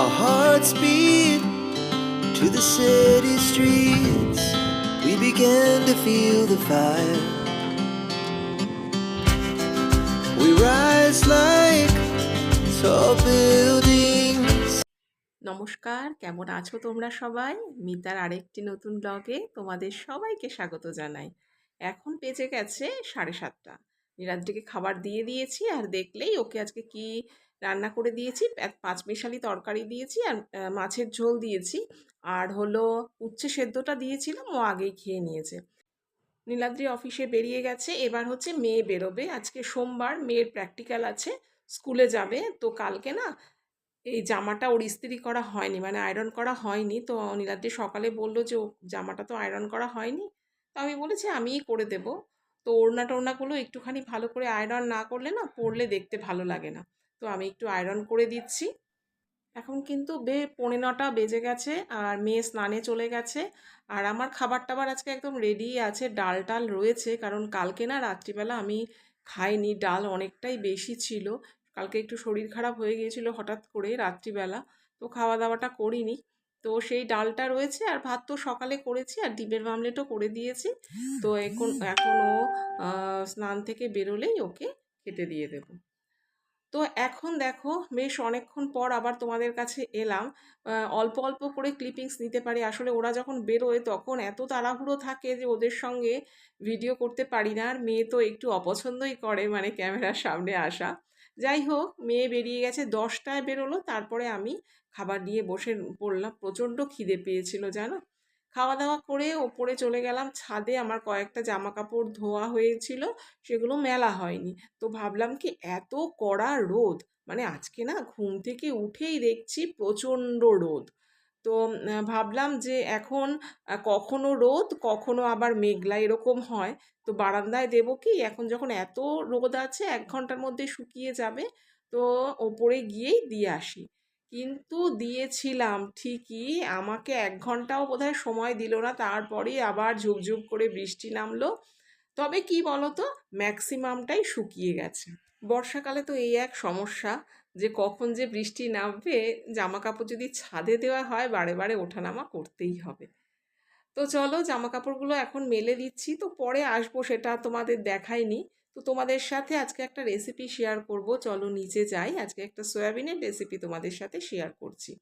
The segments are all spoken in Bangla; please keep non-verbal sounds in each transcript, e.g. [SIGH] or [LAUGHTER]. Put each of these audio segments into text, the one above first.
Our hearts beat to the city streets. We began to feel the fire. We rise like tall buildings. নমস্কার কেমন আছো তোমরা সবাই মিতার আরেকটি নতুন ব্লগে তোমাদের সবাইকে স্বাগত জানাই এখন বেজে গেছে সাড়ে সাতটা নীলাদ্রিকে খাবার দিয়ে দিয়েছি আর দেখলেই ওকে আজকে কি রান্না করে দিয়েছি পাঁচ মিশালি তরকারি দিয়েছি আর মাছের ঝোল দিয়েছি। আর হলো উচ্ছে সেদ্ধটা দিয়েছিলাম, ও আগেই খেয়ে নিয়েছে। নীলাদ্রি অফিসে বেরিয়ে গেছে, এবার হচ্ছে মেয়ে বেরোবে। আজকে সোমবার মেয়ের প্র্যাকটিক্যাল আছে, স্কুলে যাবে। তো কালকে না এই জামাটা ওর ইস্ত্রি করা হয়নি মানে আয়রন করা হয়নি। তো নীলাদ্রি সকালে বলল যে জামাটা তো আয়রন করা হয়নি। তো আমি বলেছি, আমিই করে দেব। তো ওড়না টোড়নাগুলো একটুখানি ভালো করে আয়রন না করলে না পরলে দেখতে ভালো লাগে না। তো আমি একটু আয়রন করে দিচ্ছি। এখন কিন্তু বে, পৌনে নটা বেজে গেছে আর মেয়ে স্নানে চলে গেছে। আর আমার খাবার টাবার আজকে একদম রেডি আছে ডাল টাল রয়েছে। কারণ কালকে না রাত্রিবেলা আমি খাইনি, ডাল অনেকটাই বেশি ছিল। কালকে একটু শরীর খারাপ হয়ে গিয়েছিল হঠাৎ করে রাত্রিবেলা। তো খাওয়া দাওয়াটা করিনি। তো সেই ডালটা রয়েছে আর ভাত তো সকালে করেছি আর ডিমের মামলেটও করে দিয়েছি। তো এখন এখন ও স্নান থেকে বেরোলেই ওকে খেতে দিয়ে দেবো। তো এখন দেখো, বেশ অনেকক্ষণ পর আবার তোমাদের কাছে এলাম। অল্প অল্প করে ক্লিপিংস নিতে পারি। আসলে ওরা যখন বেরোয় তখন এত তাড়াহুড়ো থাকে যে ওদের সঙ্গে ভিডিও করতে পারি না। আর মেয়ে তো একটু অপছন্দই করে মানে ক্যামেরার সামনে আসা। যাই হোক, মেয়ে বেরিয়ে গেছে দশটায় বেরোলো। তারপরে আমি খাবার দিয়ে বসে পড়লাম। প্রচণ্ড খিদে পেয়েছিল, জানো? খাওয়া দাওয়া করে ওপরে চলে গেলাম। ছাদে আমার কয়েকটা জামা কাপড় ধোয়া হয়েছিল, সেগুলো মেলা হয়নি। তো ভাবলাম কি, এত কড়া রোদ মানে আজকে না ঘুম থেকে উঠেই দেখছি প্রচণ্ড রোদ। তো ভাবলাম যে এখন কখনো রোদ, কখনো আবার মেঘলা এরকম হয়। তো বারান্দায় দেবো কি, এখন যখন এত রোদ আছে, এক ঘণ্টার মধ্যে শুকিয়ে যাবে। তো ওপরে গিয়েই দিয়ে আসি। কিন্তু দিয়েছিলাম ঠিকই, আমাকে এক ঘন্টাও বোধহয় সময় দিল না। তারপরেই আবার ঝুপঝুপ করে বৃষ্টি নামলো। তবে কি বলতো ম্যাক্সিমামটাই শুকিয়ে গেছে। বর্ষাকালে তো এই এক সমস্যা যে কখন যে বৃষ্টি নামবে জামা কাপড় যদি ছাদে দেওয়া হয়, বারে বারে ওঠানামা করতেই হবে। তো চলো জামা কাপড়গুলো এখন মেলে দিচ্ছি। তো পরে আসব, সেটা তোমাদের দেখাইনি। তো তোমাদের সাথে আজকে একটা রেসিপি শেয়ার করব। চলো নিচে যাই। আজকে একটা সয়াবিনের রেসিপি তোমাদের সাথে শেয়ার করছি।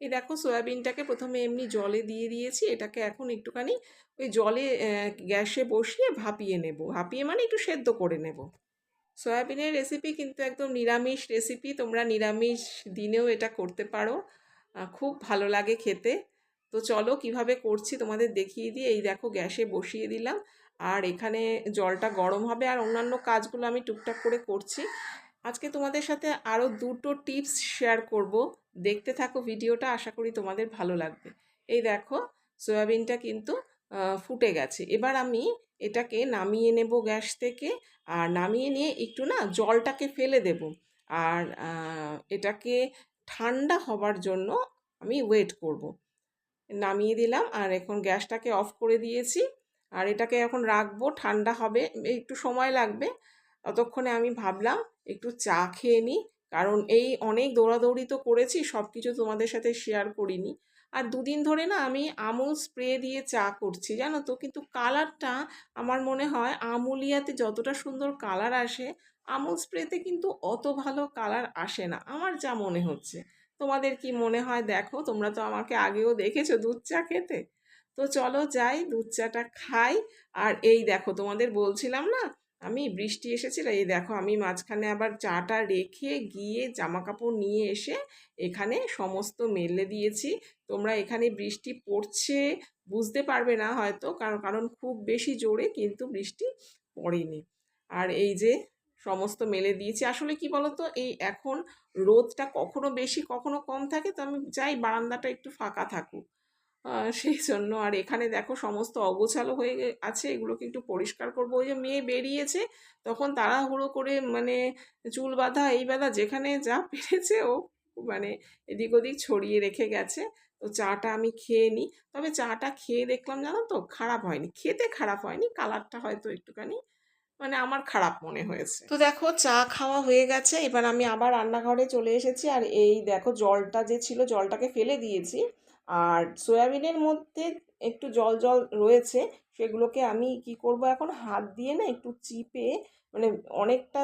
এই দেখো, সয়াবিনটাকে প্রথমে এমনি জলে দিয়ে দিয়েছি। এটাকে এখন একটুখানি ওই জলে গ্যাসে বসিয়ে ভাপিয়ে নেব। ভাপিয়ে মানে একটু সেদ্ধ করে নেব। সয়াবিনের রেসিপি কিন্তু একদম নিরামিষ রেসিপি তোমরা নিরামিষ দিনেও এটা করতে পারো। খুব ভালো লাগে খেতে। তো চলো কীভাবে করছি তোমাদের দেখিয়ে দিয়ে এই দেখো গ্যাসে বসিয়ে দিলাম। আর এখানে জলটা গরম হবে। আর অন্যান্য কাজগুলো আমি টুকটাক করে করছি। আজকে তোমাদের সাথে আরও দুটো টিপস শেয়ার করব। দেখতে থাকো ভিডিওটা। আশা করি তোমাদের ভালো লাগবে। এই দেখো, সয়াবিনটা কিন্তু ফুটে গেছে। এবার আমি এটাকে নামিয়ে নেব গ্যাস থেকে। আর নামিয়ে নিয়ে একটু না জলটাকে ফেলে দেব। আর এটাকে ঠান্ডা হবার জন্য আমি ওয়েট করব। নামিয়ে দিলাম আর এখন গ্যাসটাকে অফ করে দিয়েছি। আর এটাকে এখন রাখব, ঠান্ডা হবে, একটু সময় লাগবে। ততক্ষণে আমি ভাবলাম একটু চা খেয়ে নিই। কারণ এই অনেক দৌড়াদৌড়ি তো করেছি সব কিছু তোমাদের সাথে শেয়ার করিনি। আর দুদিন ধরে না আমি আমুল স্প্রে দিয়ে চা করছি, জানো তো? কিন্তু কালারটা আমার মনে হয় আমুলিয়াতে যতটা সুন্দর কালার আসে, আমুল স্প্রেতে কিন্তু অত ভালো কালার আসে না। আমার যা মনে হচ্ছে। তোমাদের কি মনে হয় দেখো? তোমরা তো আমাকে আগেও দেখেছ দুধ চা খেতে। তো চলো যাই, দুধ চাটা খাই। আর এই দেখো, তোমাদের বলছিলাম না আমি বৃষ্টি এসেছিল, এই দেখো আমি মাঝখানে আবার চাটা রেখে গিয়ে জামা কাপড় নিয়ে এসে এখানে সমস্ত মেলে দিয়েছি। তোমরা এখানে বৃষ্টি পড়ছে বুঝতে পারবে না হয়তো, কারণ কারণ খুব বেশি জোরে কিন্তু বৃষ্টি পড়েনি। আর এই যে সমস্ত মেলে দিয়েছি, আসলে কি বলতো, এই এখন রোদটা কখনো বেশি, কখনো কম থাকে, তো আমি চাই বারান্দাটা একটু ফাঁকা থাকুক। সেই জন্য। আর এখানে দেখো সমস্ত অগোছালো হয়ে আছে, এগুলোকে একটু পরিষ্কার করব। ওই যে মেয়ে বেরিয়েছে, তখন তাড়াহুড়ো করে মানে চুল বাঁধা, এই বাঁধা, যেখানে যা [LAUGHS] পেরেছে ও মানে এদিক ওদিক ছড়িয়ে রেখে গেছে। তো চাটা আমি খেয়ে নিই তবে চাটা খেয়ে দেখলাম, জানো তো, খারাপ হয়নি। খেতে খারাপ হয়নি, কালারটা হয়তো একটুখানি মানে আমার খারাপ মনে হয়েছে। তো দেখো, চা খাওয়া হয়ে গেছে। এবার আমি আবার রান্নাঘরে চলে এসেছি। আর এই দেখো, জলটা যে ছিল, জলটাকে ফেলে দিয়েছি। আর সয়াবিনের মধ্যে একটু জল জল রয়েছে, সেগুলোকে আমি কি করব এখন? হাত দিয়ে না একটু চিপে মানে অনেকটা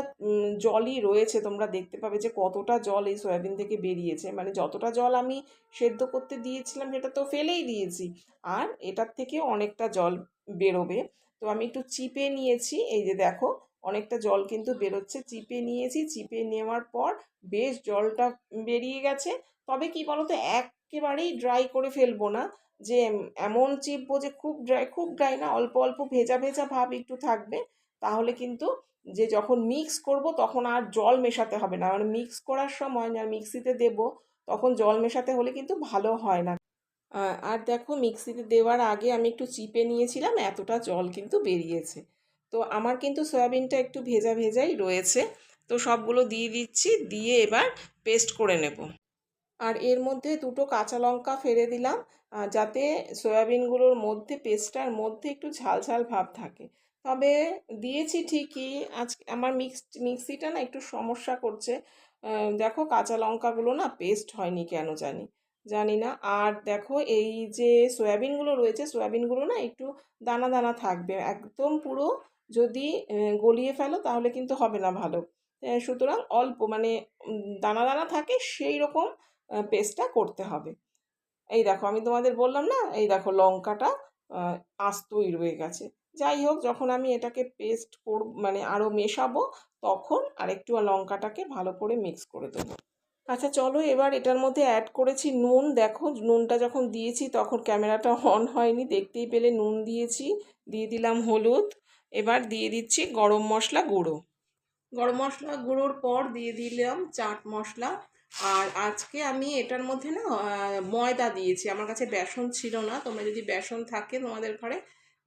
জলই রয়েছে, তোমরা দেখতে পাবে যে কতটা জল এই সয়াবিন থেকে বেরিয়েছে। মানে যতটা জল আমি সেদ্ধ করতে দিয়েছিলাম, সেটা তো ফেলেই দিয়েছি। আর এটার থেকে অনেকটা জল বেরোবে। তো আমি একটু চিপে নিয়েছি, এই যে দেখো, অনেকটা জল কিন্তু বেরোচ্ছে। চিপে নিয়েছি, চিপে নেওয়ার পর বেশ জলটা বেরিয়ে গেছে। তবে কি বলতো একেবারেই ড্রাই করে ফেলব না। যে এমন চিপবো যে খুব ড্রাই খুব ড্রাই না, অল্প অল্প ভেজা ভেজা ভাব একটু থাকবে, তাহলে কিন্তু যে যখন মিক্স করব তখন আর জল মেশাতে হবে না। মানে মিক্স করার সময় না মিক্সিতে দেব, তখন জল মেশাতে হলে কিন্তু ভালো হয় না। আর দেখো মিক্সিতে দেওয়ার আগে আমি একটু চিপে নিয়েছিলাম, এতটা জল কিন্তু বেরিয়েছে। তো আমার কিন্তু সয়াবিনটা একটু ভেজা, ভেজাই রয়েছে। তো সবগুলো দিয়ে দিচ্ছি, দিয়ে এবার পেস্ট করে নেব। আর এর মধ্যে দুটো কাঁচা লঙ্কা ফেলে দিলাম যাতে সয়াবিনগুলোর মধ্যে, পেস্টটার মধ্যে একটু ঝাল ঝাল ভাব থাকে। তবে দিয়েছি ঠিকই আজ আমার মিক্স, মিক্সিটা না একটু সমস্যা করছে। দেখো কাঁচা লঙ্কাগুলো না পেস্ট হয়নি কেন জানি জানি না। আর দেখো এই যে সয়াবিনগুলো রয়েছে, সয়াবিনগুলো না একটু দানা দানা থাকবে, একদম পুরো যদি গলিয়ে ফেলো তাহলে কিন্তু হবে না ভালো। সুতরাং অল্প মানে দানা দানা থাকে সেই রকম পেস্টটা করতে হবে। এই দেখো আমি তোমাদের বললাম না, এই দেখো লঙ্কাটা আস্তই রয়ে গেছে। যাই হোক, যখন আমি এটাকে পেস্ট করব মানে আরও মেশাবো, তখন আরেকটু লঙ্কাটাকে ভালো করে মিক্স করে দেবো। আচ্ছা চলো এবার এটার মধ্যে অ্যাড করেছি নুন। দেখো, নুনটা যখন দিয়েছি, তখন ক্যামেরাটা অন হয়নি। দেখতেই পেলে নুন দিয়েছি, দিয়ে দিলাম হলুদ। এবার দিয়ে দিচ্ছি গরম মশলা গুঁড়ো। গরম মশলা গুঁড়োর পর দিয়ে দিলাম চাট মশলা। আর আজকে আমি এটার মধ্যে না ময়দা দিয়েছি। আমার কাছে বেসন ছিল না। তোমরা যদি বেসন থাকে তোমাদের ঘরে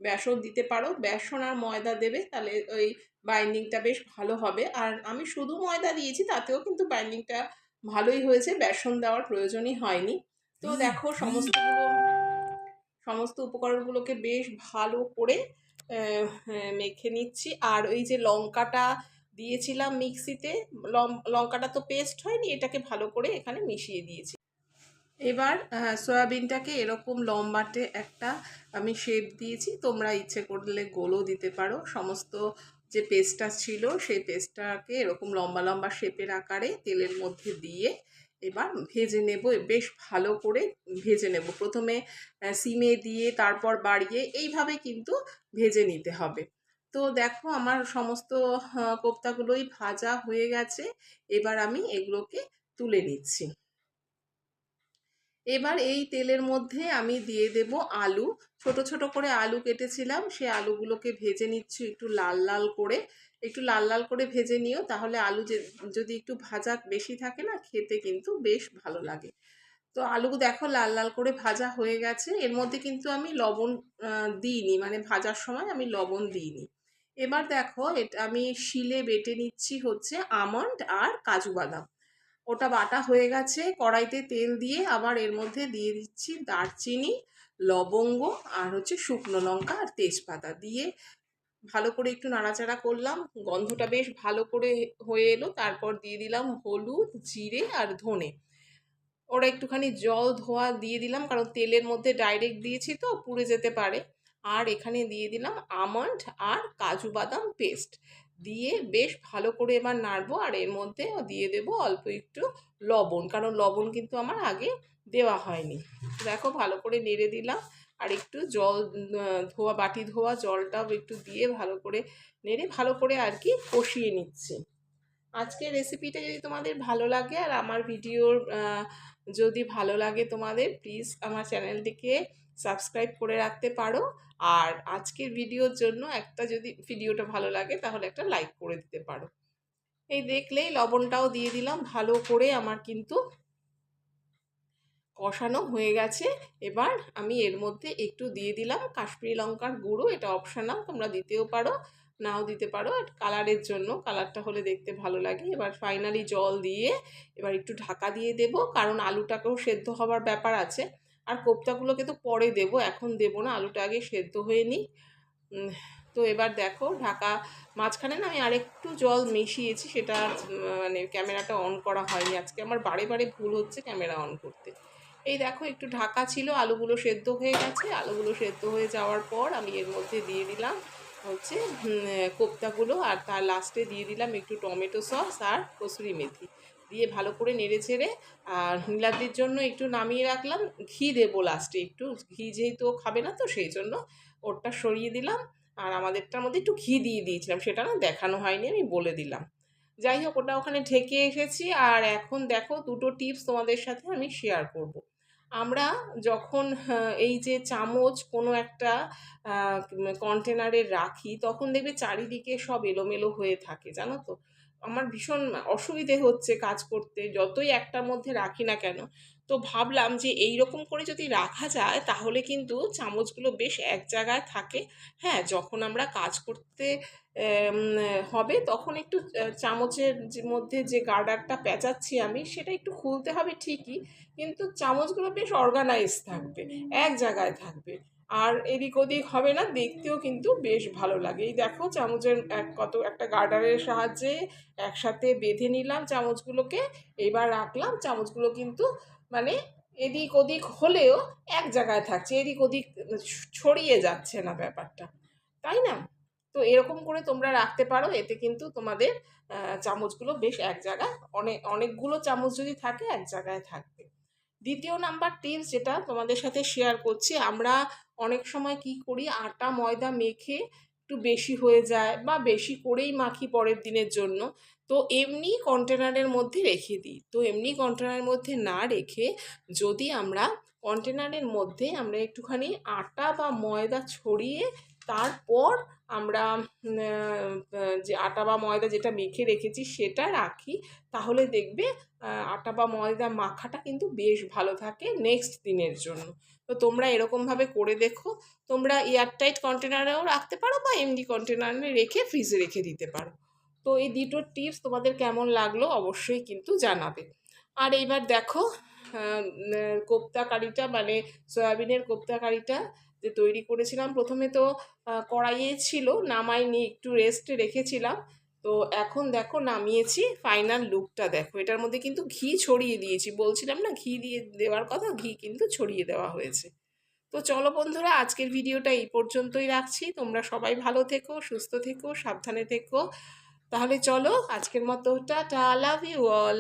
বেসন দিতে পারো। বেসন আর ময়দা দেবে তাহলে ওই বাইন্ডিংটা বেশ ভালো হবে। আর আমি শুধু ময়দা দিয়েছি তাতেও কিন্তু বাইন্ডিংটা ভালোই হয়েছে। বেসন দেওয়ার প্রয়োজনই হয়নি। তো দেখো সমস্তগুলো সমস্ত উপকরণগুলোকে বেশ ভালো করে হ্যাঁ, মেখে নিচ্ছি। আর ওই যে লঙ্কাটা দিয়েছিলাম মিক্সিতে লঙ্কাটা তো পেস্ট হয়নি, এটাকে ভালো করে এখানে মিশিয়ে দিয়েছি। এবার সয়াবিনটাকে এরকম লম্বাটে একটা আমি শেপ দিয়েছি, তোমরা ইচ্ছে করলে গোলও দিতে পারো। সমস্ত যে পেস্টটা ছিল, সেই পেস্টটাকে এরকম লম্বা লম্বা শেপের আকারে তেলের মধ্যে দিয়ে এবার ভেজে নেব, বেশ ভালো করে ভেজে নেব। প্রথমে সিমে দিয়ে তারপর বাড়িয়ে এইভাবে কিন্তু ভেজে নিতে হবে। তো দেখো আমার সমস্ত কোপ্তাগুলোই ভাজা হয়ে গেছে। এবার আমি এগুলোকে তুলে নিচ্ছি। এবার এই তেলের মধ্যে আমি দিয়ে দেব আলু। ছোট ছোট করে আলু কেটেছিলাম। সেই আলুগুলোকে ভেজে নিচ্ছি একটু লাল লাল করে। একটু লাল লাল করে ভেজে নিও, তাহলে আলু যদি একটু ভাজা বেশি থাকে না, খেতে কিন্তু বেশ ভালো লাগে। তো আলু দেখো লাল লাল করে ভাজা হয়ে গেছে। এর মধ্যে কিন্তু আমি লবণ দিইনি। মানে ভাজার সময় আমি লবণ দিইনি। এবার দেখো, এটা, আমি শিলে বেটে নিচ্ছি হচ্ছে আমন্ড আর কাজু বাদাম। ওটা বাটা হয়ে গেছে, কড়াইতে তেল দিয়ে আবার এর মধ্যে দিয়ে দিচ্ছি দারচিনি, লবঙ্গ আর হচ্ছে শুকনো লঙ্কা আর তেজপাতা। দিয়ে ভালো করে একটু নাড়াচাড়া করলাম, গন্ধটা বেশ ভালো করে হয়ে এলো। তারপর দিয়ে দিলাম হলুদ, জিরে আর ধনে। ওরা একটুখানি জল ধোয়া দিয়ে দিলাম, কারণ তেলের মধ্যে ডাইরেক্ট দিয়েছি তো, পুড়ে যেতে পারে। আর এখানে দিয়ে দিলাম আমন্ড আর কাজু বাদাম পেস্ট। দিয়ে বেশ ভালো করে এবার নাড়বো আর এর মধ্যে দিয়ে দেবো অল্প একটু লবণ, কারণ লবণ কিন্তু আমার আগে দেওয়া হয়নি। দেখো ভালো করে নেড়ে দিলাম আর একটু জল ধোয়া, বাটি ধোয়া জলটাও একটু দিয়ে ভালো করে নেড়ে ভালো করে আর কি কষিয়ে নিচ্ছি। আজকের রেসিপিটা যদি তোমাদের ভালো লাগে আর আমার ভিডিওর যদি ভালো লাগে তোমাদের প্লিজ আমার চ্যানেলটিকে সাবস্ক্রাইব করে রাখতে পারো। আর আজকের ভিডিওর জন্য একটা যদি ভিডিওটা ভালো লাগে তাহলে একটা লাইক করে দিতে পারো। এই দেখলেই লবণটাও দিয়ে দিলাম, ভালো করে আমার কিন্তু কষানো হয়ে গেছে। এবার আমি এর মধ্যে একটু দিয়ে দিলাম কাশ্মীরি লঙ্কার গুঁড়ো, এটা অপশনাল তোমরা দিতেও পারো, নাও দিতে পারো। আর কালারের জন্য কালারটা হলে দেখতে ভালো লাগে। এবার ফাইনালি জল দিয়ে এবার একটু ঢাকা দিয়ে দেব, কারণ আলুটাকেও সেদ্ধ হবার ব্যাপার আছে। আর কোপ্তাগুলোকে তো পরে দেব, এখন দেব না, আলুটা আগে সেদ্ধ হয়ে নিই। তো এবার দেখো ঢাকা মাঝখানে না আমি আরেকটু জল মিশিয়েছি, সেটা মানে ক্যামেরাটা অন করা হয়নি। আজকে আমার বারে বারে ভুল হচ্ছে ক্যামেরা অন করতে। এই দেখো একটু ঢাকা ছিল, আলুগুলো সেদ্ধ হয়ে গেছে। আলুগুলো সেদ্ধ হয়ে যাওয়ার পর আমি এর মধ্যে দিয়ে দিলাম হচ্ছে কোপ্তাগুলো, আর তার লাস্টে দিয়ে দিলাম একটু টমেটো সস আর কসুরি মেথি। দিয়ে ভালো করে নেড়ে ছেড়ে আর নীলাদ্রির জন্য একটু নামিয়ে রাখলাম। ঘি দেবো লাস্টে একটু। ঘি যেহেতু খাবে না তো সেই জন্য ওরটা সরিয়ে দিলাম। আর আমাদেরটার মধ্যে একটু ঘি দিয়ে দিয়েছিলাম। সেটা না দেখানো হয়নি, আমি বলে দিলাম। যাই হোক, ওটা ওখানে ঢেকে এসেছি। আর এখন দেখো, দুটো টিপস তোমাদের সাথে আমি শেয়ার করব। আমরা যখন এই যে চামচ কোনো একটা কন্টেনারে রাখি, তখন দেখবে চারিদিকে সব এলোমেলো হয়ে থাকে, জানো তো? আমার ভীষণ অসুবিধে হচ্ছে কাজ করতে, যতই একটার মধ্যে রাখি না কেন। তো ভাবলাম যে এই রকম করে যদি রাখা যায়, তাহলে কিন্তু চামচগুলো বেশ এক জায়গায় থাকে। হ্যাঁ যখন আমরা কাজ করতে হবে, তখন একটু চামচের মধ্যে যে গার্ডারটা পেঁচাচ্ছি আমি, সেটা একটু খুলতে হবে ঠিকই, কিন্তু চামচগুলো বেশ অর্গানাইজ থাকবে, এক জায়গায় থাকবে। আর এদিক ওদিক হবে না, দেখতেও কিন্তু বেশ ভালো লাগে। এই দেখো চামচের এক কত, একটা গার্ডারের সাহায্যে একসাথে বেঁধে নিলাম চামচগুলোকে, এবার রাখলাম, চামচগুলো কিন্তু মানে এদিক ওদিক হলেও এক জায়গায় থাকছে, এদিক ওদিক ছড়িয়ে যাচ্ছে না ব্যাপারটা, তাই না? তো এরকম করে তোমরা রাখতে পারো, এতে কিন্তু তোমাদের চামচগুলো বেশ এক জায়গায় অনেক অনেকগুলো চামচ যদি থাকে, এক জায়গায় থাকবে। দ্বিতীয় নাম্বার টিপস যেটা তোমাদের সাথে শেয়ার করছি, আমরা অনেক সময় কি করি, আটা, ময়দা মেখে একটু বেশি হয়ে যায় বা বেশি করেই মাখি পরের দিনের জন্য। তো এমনি কন্টেনারের মধ্যে রেখে দিই। তো এমনি কন্টেনারের মধ্যে না রেখে যদি আমরা কন্টেনারের মধ্যে আমরা একটুখানি আটা বা ময়দা ছড়িয়ে তারপর আমরা যে আটা বা ময়দা যেটা মেখে রেখেছি সেটা রাখি। তাহলে দেখবে আটা বা ময়দা মাখাটা কিন্তু বেশ ভালো থাকে নেক্সট দিনের জন্য। তো তোমরা এরকমভাবে করে দেখো। তোমরা এয়ারটাইট কন্টেনারেও রাখতে পারো বা এমডি কন্টেনারে রেখে ফ্রিজে রেখে দিতে পারো। তো এই দুটো টিপস তোমাদের কেমন লাগল অবশ্যই কিন্তু জানাবে। আর এইবার দেখো কোপ্তা কারিটা মানে সয়াবিনের কোপ্তা কারিটা যে তৈরি করেছিলাম, প্রথমে তো কড়াইয়ে ছিল, নামাইনি, একটু রেস্ট রেখেছিলাম। তো এখন দেখো নামিয়েছি ফাইনাল লুকটা দেখো। এটার মধ্যে কিন্তু ঘি ছড়িয়ে দিয়েছি। বলছিলাম না ঘি দিয়ে দেওয়ার কথা, ঘি কিন্তু ছড়িয়ে দেওয়া হয়েছে। তো চলো বন্ধুরা, আজকের ভিডিওটা এই পর্যন্তই রাখছি। তোমরা সবাই ভালো থেকো, সুস্থ থেকো, সাবধানে থেকো। তাহলে চলো, আজকের মতো, টাটা লাভ ইউ অল